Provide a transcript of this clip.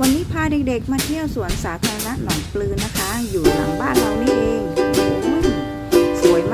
วันนี้พาเด็กๆ มาเที่ยวสวนสาธารณะหนองปลือนะคะ อยู่หลังบ้านเรานี่เองอืสวยมาก